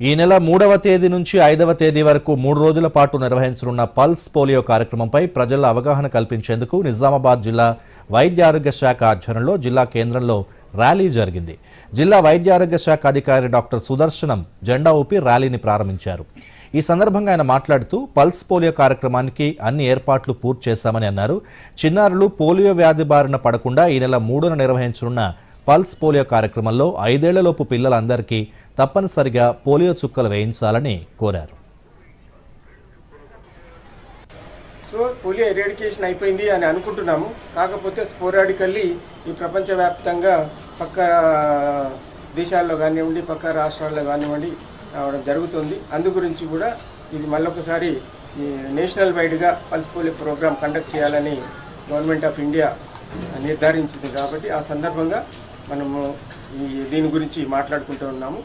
ఈ నెల మూడవ తేదీ నుంచి ఐదవ తేదీ వరకు మూడు రోజుల పాటు నిర్వహించనున్న పల్స్ పోలియో కార్యక్రమంపై ప్రజల అవగాహన కల్పించేందుకు నిజామాబాద్ జిల్లా వైద్య ఆరోగ్య శాఖ ఆధ్వర్యంలో జిల్లా కేంద్రంలో ర్యాలీ జరిగింది. జిల్లా వైద్య ఆరోగ్య శాఖ అధికారి డాక్టర్ సుదర్శనం జెండా ఊపి ర్యాలీని ప్రారంభించారు. ఈ సందర్భంగా ఆయన మాట్లాడుతూ పల్స్ పోలియో కార్యక్రమానికి అన్ని ఏర్పాట్లు పూర్తి చేశామని అన్నారు. చిన్నారులు పోలియో వ్యాధి బారిన పడకుండా ఈ నెల మూడున నిర్వహించనున్న పల్స్ పోలియో కార్యక్రమంలో ఐదేళ్ళలోపు పిల్లలందరికీ తప్పనిసరిగా పోలియో చుక్కలు వేయించాలని కోరారు. సో పోలియో ఎరేడికేషన్ అయిపోయింది అని అనుకుంటున్నాము. కాకపోతే స్పోరాడికల్లీ ఈ ప్రపంచవ్యాప్తంగా పక్క దేశాల్లో కానివ్వండి పక్క రాష్ట్రాల్లో కానివ్వండి రావడం జరుగుతుంది. అందు గురించి కూడా ఇది మళ్ళొకసారి ఈ నేషనల్ వైడ్గా పల్స్ పోలియో ప్రోగ్రామ్ కండక్ట్ చేయాలని గవర్నమెంట్ ఆఫ్ ఇండియా నిర్ధారించింది కాబట్టి ఆ సందర్భంగా మనము ఈ దీని గురించి మాట్లాడుకుంటూ ఉన్నాము.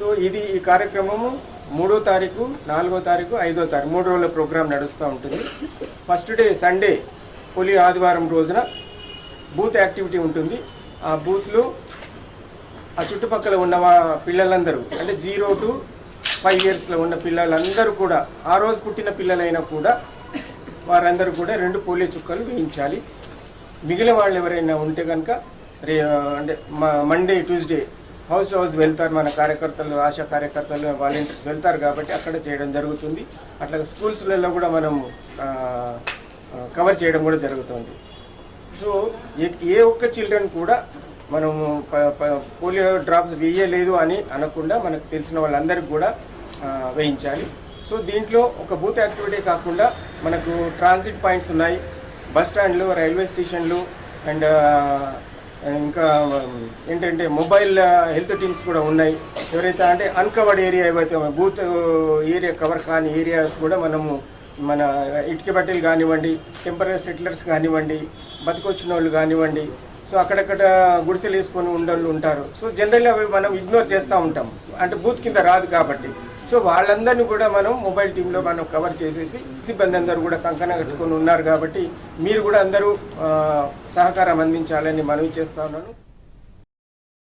సో ఇది ఈ కార్యక్రమము మూడో తారీఖు నాలుగో తారీఖు ఐదో తారీఖు మూడు రోజుల ప్రోగ్రాం నడుస్తూ ఉంటుంది. ఫస్ట్ డే సండే పోలియో ఆదివారం రోజున బూత్ యాక్టివిటీ ఉంటుంది. ఆ బూత్లో ఆ చుట్టుపక్కల ఉన్న వా- పిల్లలందరూ అంటే జీరో టు ఫైవ్ ఇయర్స్లో ఉన్న పిల్లలందరూ కూడా ఆ రోజు పుట్టిన పిల్లలైనా కూడా వారందరూ కూడా రెండు పోలియో చుక్కలు వేయించాలి. మిగిలిన వాళ్ళు ఎవరైనా ఉంటే కనుక అంటే Monday Tuesday house to house వెళ్తారు మన కార్యకర్తలు ఆశా కార్యకర్తలు వాలంటీర్స్ వెళ్తారు కాబట్టి అక్కడ చేయడం జరుగుతుంది. అట్లా స్కూల్స్లలో కూడా మనం కవర్ చేయడం కూడా జరుగుతుంది. సో ఏ ఏ ఒక్క చిల్డ్రన్ కూడా మనము ప- పోలియో డ్రాప్స్ వేయలేదు అని అనకుండా మనకు తెలిసిన వాళ్ళందరికీ కూడా వేయించాలి. సో దీంట్లో ఒక బూత్ యాక్టివిటీ కాకుండా మనకు ట్రాన్సిట్ పాయింట్స్ ఉన్నాయి. బస్ స్టాండ్లు రైల్వే స్టేషన్లు అండ్ ఇంకా ఏంటంటే మొబైల్ హెల్త్ టీమ్స్ కూడా ఉన్నాయి. ఎవరైతే అంటే అన్కవర్డ్ ఏరియా ఏవైతే బూత్ ఏరియా కవర్ కాని ఏరియాస్ కూడా మనము మన ఇటుక బట్టలు కానివ్వండి టెంపరీ సెటిలర్స్ కానివ్వండి బతికొచ్చిన వాళ్ళు కానివ్వండి సో అక్కడక్కడ గుడిసెలు వేసుకొని ఉండళ్ళు ఉంటారు. సో జనరల్లీ అవి మనం ఇగ్నోర్ చేస్తూ ఉంటాం. అంటే బూత్ కింద రాదు కాబట్టి. సో వాళ్ళందరినీ కూడా మనం మొబైల్ టీంలో మనం కవర్ చేసేసి సిబ్బంది అందరూ కూడా కంకణ కట్టుకొని ఉన్నారు కాబట్టి మీరు కూడా అందరూ సహకారం అందించాలని మనవి చేస్తా ఉన్నాను.